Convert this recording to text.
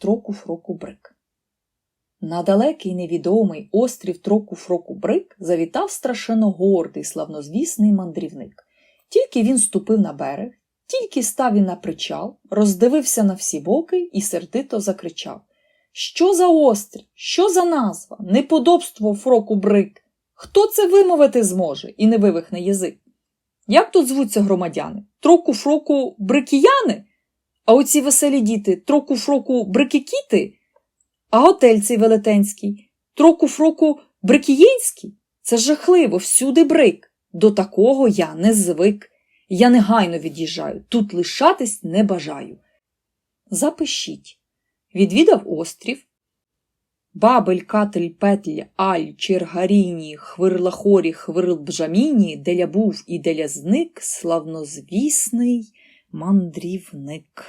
Троку-Фроку-Брик. На далекий невідомий острів Троку-Фроку-Брик завітав страшенно гордий, славнозвісний мандрівник. Тільки він ступив на берег, тільки став він на причал, роздивився на всі боки і сердито закричав Що за острів? Що за назва? Неподобство Фроку-Брик? Хто це вимовити зможе і не вивихне язик? Як тут звуться громадяни? Троку-фроку брикіяни? А оці веселі діти троку-фроку брикікіти? А готель цей велетенський? Троку-фроку брикієнський? Це жахливо, всюди брик. До такого я не звик. Я негайно від'їжджаю, тут лишатись не бажаю. Запишіть. Відвідав острів. Бабель, катель, петль, аль, чергаріні, хвирлахорі, хвирлбжаміні, деля був і деля зник славнозвісний мандрівник.